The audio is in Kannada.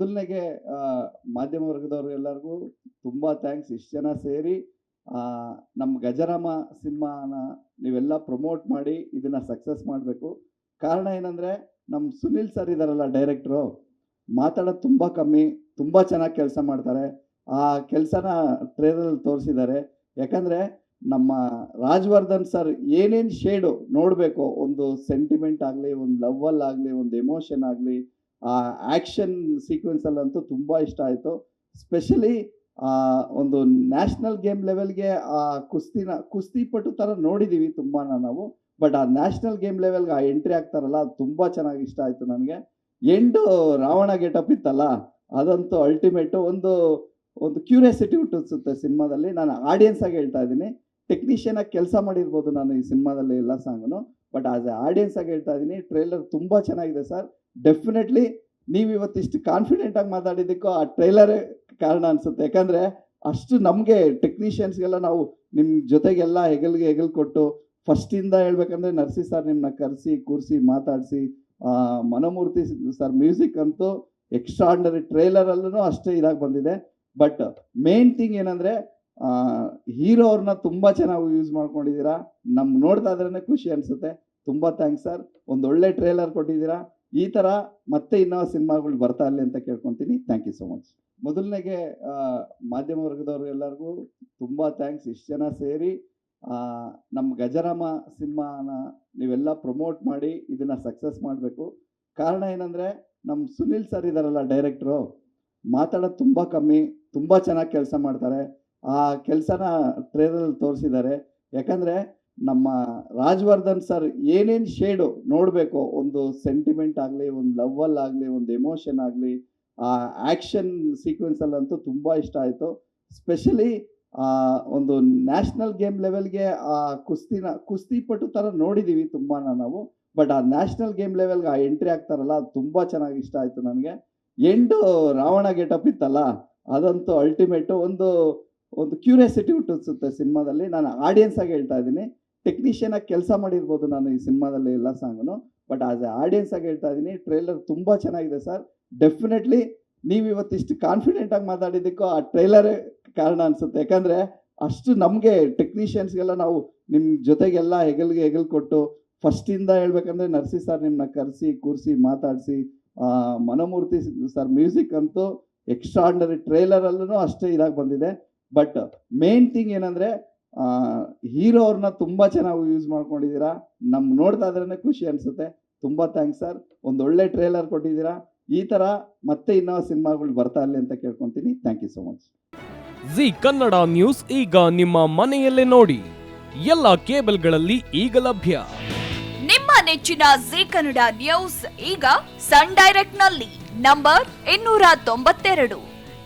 ಮೊದಲನೇಗೆ ಮಾಧ್ಯಮ ವರ್ಗದವರು ಎಲ್ಲರಿಗೂ ತುಂಬ ಥ್ಯಾಂಕ್ಸ್ ಇಷ್ಟು ಜನ ಸೇರಿ ನಮ್ಮ ಗಜರಾಮ ಸಿನಿಮಾನ ನೀವೆಲ್ಲ ಪ್ರಮೋಟ್ ಮಾಡಿ ಇದನ್ನು ಸಕ್ಸಸ್ ಮಾಡಬೇಕು. ಕಾರಣ ಏನಂದರೆ ನಮ್ಮ ಸುನಿಲ್ ಸರ್ ಇದ್ದಾರಲ್ಲ ಡೈರೆಕ್ಟ್ರು ಮಾತಾಡೋದು ತುಂಬ ಕಮ್ಮಿ, ತುಂಬ ಚೆನ್ನಾಗಿ ಕೆಲಸ ಮಾಡ್ತಾರೆ. ಆ ಕೆಲಸನ ಟ್ರೇಲರಲ್ಲಿ ತೋರಿಸಿದ್ದಾರೆ. ಯಾಕಂದರೆ, ನಮ್ಮ ರಾಜವರ್ಧನ್ ಸರ್ ಏನೇನು ಶೇಡು ನೋಡಬೇಕು, ಒಂದು ಸೆಂಟಿಮೆಂಟ್ ಆಗಲಿ, ಒಂದು ಲವ್ವಲ್ಲಾಗಲಿ ಒಂದು ಎಮೋಷನ್ ಆಗಲಿ ಆ ಆ್ಯಕ್ಷನ್ ಸೀಕ್ವೆನ್ಸಲ್ಲಂತೂ ತುಂಬ ಇಷ್ಟ ಆಯಿತು. ಸ್ಪೆಷಲಿ ಒಂದು ನ್ಯಾಷನಲ್ ಗೇಮ್ ಲೆವೆಲ್ಗೆ ಆ, ಕುಸ್ತಿನ ಕುಸ್ತಿಪಟು ಥರ ನೋಡಿದ್ದೀವಿ ತುಂಬಾ ನಾವು. ಬಟ್ ಆ ನ್ಯಾಷನಲ್ ಗೇಮ್ ಲೆವೆಲ್ಗೆ ಆ ಎಂಟ್ರಿ ಆಗ್ತಾರಲ್ಲ ಅದು ತುಂಬ ಚೆನ್ನಾಗಿ ಇಷ್ಟ ಆಯಿತು ನನಗೆ. ಎಂಡು ರಾವಣ ಗೆಟಪ್ ಇತ್ತಲ್ಲ, ಅದಂತೂ ಅಲ್ಟಿಮೇಟು ಒಂದು ಒಂದು ಕ್ಯೂರಿಯಾಸಿಟಿ ಹುಟ್ಟಿಸುತ್ತೆ ಸಿನಿಮಾದಲ್ಲಿ. ನಾನು ಆಡಿಯನ್ಸ್ ಆಗಿ ಹೇಳ್ತಾ ಇದ್ದೀನಿ. ಟೆಕ್ನಿಷಿಯನ್ ಆಗಿ ಕೆಲಸ ಮಾಡಿರ್ಬೋದು ನಾನು ಈ ಸಿನಿಮಾದಲ್ಲಿ ಎಲ್ಲ ಸಾಂಗನು ಬಟ್ ಆಸ್ ಎ ಆಡಿಯನ್ಸ್ ಆಗಿ ಹೇಳ್ತಾ ಇದ್ದೀನಿ ಟ್ರೈಲರ್ ತುಂಬ ಚೆನ್ನಾಗಿದೆ ಸರ್ ಡೆಫಿನೆಟ್ಲಿ ನೀವು ಇವತ್ತಿಷ್ಟು ಕಾನ್ಫಿಡೆಂಟ್ ಆಗಿ ಮಾತಾಡಿದ್ದಕ್ಕೂ ಆ ಟ್ರೈಲರೇ ಕಾರಣ ಅನಿಸುತ್ತೆ. ಯಾಕಂದರೆ ಅಷ್ಟು ನಮಗೆ ಟೆಕ್ನಿಷಿಯನ್ಸ್ಗೆಲ್ಲ ನಾವು ನಿಮ್ಮ ಜೊತೆಗೆಲ್ಲ ಹೆಗಲ್ಗೆ ಹೆಗಲ್ ಕೊಟ್ಟು ಫಸ್ಟಿಂದ ಹೇಳ್ಬೇಕಂದ್ರೆ ನರ್ಸಿ ಸರ್ ನಿಮ್ಮನ್ನ ಕರೆಸಿ, ಕೂರಿಸಿ, ಮಾತಾಡಿಸಿ ಮನಮೂರ್ತಿ ಸರ್ ಮ್ಯೂಸಿಕ್ ಅಂತೂ ಎಕ್ಸ್ಟ್ರಾರ್ಡನರಿ ಟ್ರೈಲರಲ್ಲೂ ಅಷ್ಟೇ ಇದಾಗಿ ಬಂದಿದೆ. ಬಟ್ ಮೇನ್ ಥಿಂಗ್ ಏನಂದರೆ ಹೀರೋ ಅವ್ರನ್ನ ತುಂಬ ಚೆನ್ನಾಗಿ ಯೂಸ್ ಮಾಡ್ಕೊಂಡಿದ್ದೀರಾ. ನಮ್ಗೆ ನೋಡ್ತಾ ಇದ್ರೇ ಖುಷಿ ಅನಿಸುತ್ತೆ. ತುಂಬ ಥ್ಯಾಂಕ್ಸ್ ಸರ್ ಒಂದು ಒಳ್ಳೆ ಟ್ರೇಲರ್ ಕೊಟ್ಟಿದ್ದೀರಾ. ಈ ಥರ ಮತ್ತೆ ಇನ್ನೂ ಸಿನಿಮಾಗಳು ಬರ್ತಾ ಇರಲಿ ಅಂತ ಕೇಳ್ಕೊತೀನಿ. ಥ್ಯಾಂಕ್ ಯು ಸೊ ಮಚ್ ಮೊದಲನೇಗೆ ಮಾಧ್ಯಮ ವರ್ಗದವ್ರು ಎಲ್ಲರಿಗೂ ತುಂಬ ಥ್ಯಾಂಕ್ಸ್ ಇಷ್ಟು ಜನ ಸೇರಿ ನಮ್ಮ ಗಜರಾಮ ಸಿನಿಮಾನ ನೀವೆಲ್ಲ ಪ್ರಮೋಟ್ ಮಾಡಿ ಇದನ್ನು ಸಕ್ಸಸ್ ಮಾಡಬೇಕು. ಕಾರಣ ಏನಂದರೆ ನಮ್ಮ ಸುನಿಲ್ ಸರ್ ಇದ್ದಾರಲ್ಲ ಡೈರೆಕ್ಟ್ರು ಮಾತಾಡೋದು ತುಂಬ ಕಮ್ಮಿ, ತುಂಬ ಚೆನ್ನಾಗಿ ಕೆಲಸ ಮಾಡ್ತಾರೆ. ಆ ಕೆಲಸನ ಟ್ರೇಲಲ್ಲಿ ತೋರಿಸಿದ್ದಾರೆ. ಯಾಕಂದರೆ ನಮ್ಮ ರಾಜವರ್ಧನ್ ಸರ್ ಏನೇನು ಶೇಡು ನೋಡಬೇಕು, ಒಂದು ಸೆಂಟಿಮೆಂಟ್ ಆಗಲಿ, ಒಂದು ಲವ್ವಲ್ಲಾಗಲಿ ಒಂದು ಎಮೋಷನ್ ಆಗಲಿ, ಆ ಆ್ಯಕ್ಷನ್ ಸೀಕ್ವೆನ್ಸಲ್ಲಂತೂ ತುಂಬ ಇಷ್ಟ ಆಯಿತು. ಸ್ಪೆಷಲಿ ಒಂದು ನ್ಯಾಷನಲ್ ಗೇಮ್ ಲೆವೆಲ್ಗೆ ಆ ಕುಸ್ತಿನ ಕುಸ್ತಿಪಟು ಥರ ನೋಡಿದ್ದೀವಿ ತುಂಬಾ ನಾವು. ಬಟ್ ಆ ನ್ಯಾಷನಲ್ ಗೇಮ್ ಲೆವೆಲ್ಗೆ ಆ ಎಂಟ್ರಿ ಆಗ್ತಾರಲ್ಲ, ಅದು ತುಂಬ ಚೆನ್ನಾಗಿ ಇಷ್ಟ ಆಯಿತು ನನಗೆ. ಎಂಡು ರಾವಣ ಗೆಟಪ್ ಇತ್ತಲ್ಲ, ಅದಂತೂ ಅಲ್ಟಿಮೇಟು ಒಂದು ಒಂದು ಕ್ಯೂರಿಯಾಸಿಟಿ ಹುಟ್ಟಿಸುತ್ತೆ ಸಿನಿಮಾದಲ್ಲಿ. ನಾನು ಆಡಿಯನ್ಸ್ ಆಗಿ ಹೇಳ್ತಾ ಇದ್ದೀನಿ. ಟೆಕ್ನಿಷಿಯನ್ ಆಗಿ ಕೆಲಸ ಮಾಡಿರ್ಬೋದು ನಾನು ಈ ಸಿನಿಮಾದಲ್ಲಿ ಎಲ್ಲ ಸಾಂಗ್ನು. ಬಟ್ ಆಸ್ ಎ ಆಡಿಯನ್ಸ್ ಆಗಿ ಹೇಳ್ತಾ ಇದ್ದೀನಿ. ಟ್ರೈಲರ್ ತುಂಬ ಚೆನ್ನಾಗಿದೆ ಸರ್. ಡೆಫಿನೆಟ್ಲಿ ನೀವು ಇವತ್ತಿಷ್ಟು ಕಾನ್ಫಿಡೆಂಟ್ ಆಗಿ ಮಾತಾಡಿದ್ದಕ್ಕೂ ಆ ಟ್ರೈಲರೇ ಕಾರಣ ಅನಿಸುತ್ತೆ. ಯಾಕಂದರೆ ಅಷ್ಟು ನಮಗೆ ಟೆಕ್ನಿಷಿಯನ್ಸ್ಗೆಲ್ಲ ನಾವು ನಿಮ್ಮ ಜೊತೆಗೆಲ್ಲ ಹೆಗಲ್ಗೆ ಹೆಗಲ್ ಕೊಟ್ಟು ಫಸ್ಟಿಂದ ಹೇಳ್ಬೇಕಂದ್ರೆ ನರ್ಸಿ ಸರ್ ನಿಮ್ಮನ್ನ ಕರೆಸಿ, ಕೂರಿಸಿ, ಮಾತಾಡಿಸಿ ಮನಮೂರ್ತಿ ಸರ್ ಮ್ಯೂಸಿಕ್ ಅಂತೂ ಎಕ್ಸ್ಟ್ರಾರ್ಡನರಿ ಟ್ರೈಲರಲ್ಲೂ ಅಷ್ಟೇ ಇದಾಗಿ ಬಂದಿದೆ. ಬಟ್ ಮೇನ್ ಥಿಂಗ್ ಏನಂದ್ರೆ ಹೀರೋ ಅವ್ರನ್ನ ತುಂಬಾ ಚೆನ್ನಾಗಿ ಯೂಸ್ ಮಾಡ್ಕೊಂಡಿದ್ದೀರಾ. ನಮ್ಗೆ ನೋಡ್ತಾ ಇದ್ರೇ ಖುಷಿ ಅನ್ಸುತ್ತೆ. ತುಂಬಾ ಥ್ಯಾಂಕ್ಸ್ ಸರ್ ಒಂದು ಒಳ್ಳೆ ಟ್ರೇಲರ್ ಕೊಟ್ಟಿದ್ದೀರಾ. ಈ ತರ ಮತ್ತೆ ಇನ್ನೂ ಸಿನಿಮಾಗಳು ಬರ್ತಾ ಇರಲಿ ಅಂತ ಕೇಳ್ಕೊಂತೀನಿ. Thank you so much Zee Kannada news ಈಗ ನಿಮ್ಮ ಮನೆಯಲ್ಲೇ ನೋಡಿ. ಎಲ್ಲ ಕೇಬಲ್ಗಳಲ್ಲಿ ಈಗ ಲಭ್ಯ. ನಿಮ್ಮ ನೆಚ್ಚಿನ ಜಿ ಕನ್ನಡ ನ್ಯೂಸ್ ಈಗ ಸನ್ ಡೈರೆಕ್ಟ್ನಲ್ಲಿ. ನಂಬರ್ ಇನ್ನೂರ ತೊಂಬತ್ತೆರಡು.